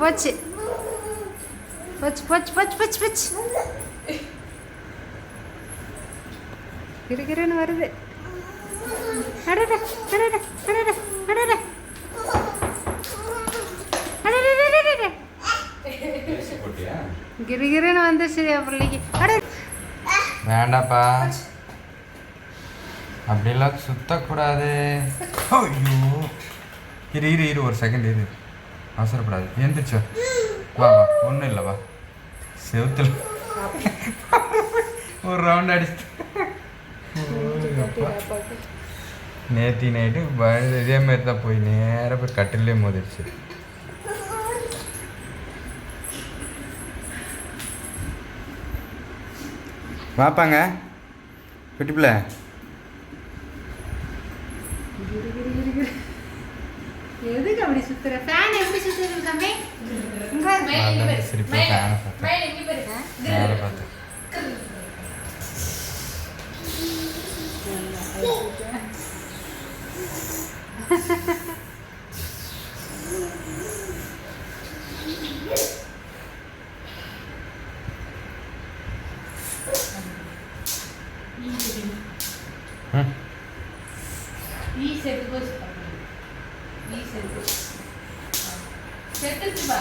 போச்சு. போச்சு போச்சு போச்சு போச்சு போச்சு. கிருகிருன்னு வருது. அடட அடட அடட அடட. அடடடடடட. போட்டியா கிருகிருன்னு வந்துச்சு என் பிள்ளைக்கு அட வேண்டாப்பா அப்படிலாம் சுத்தக்கூடாது ஐயோ இரு இரு இரு ஒரு செகண்ட் இரு அவசரப்படாது. எந்திரிச்சோ. வா வா. ஒன்றும் இல்லை வா. செவுத்துல ஒரு ரவுண்ட் அடிச்சு. நேத்தி நைட்டு இதே மாதிரி தான் போய் நேராக போய் கட்டிலே மோதிடுச்சு வாப்பாங்க. குட்டி பிள்ளை. எதுக்கு அப்படி சுத்துற? ஃபேன் எப்படி சுத்துறது தம்பி? இங்க வா. போச்சு ஈ செத்து செத்துச்சு பா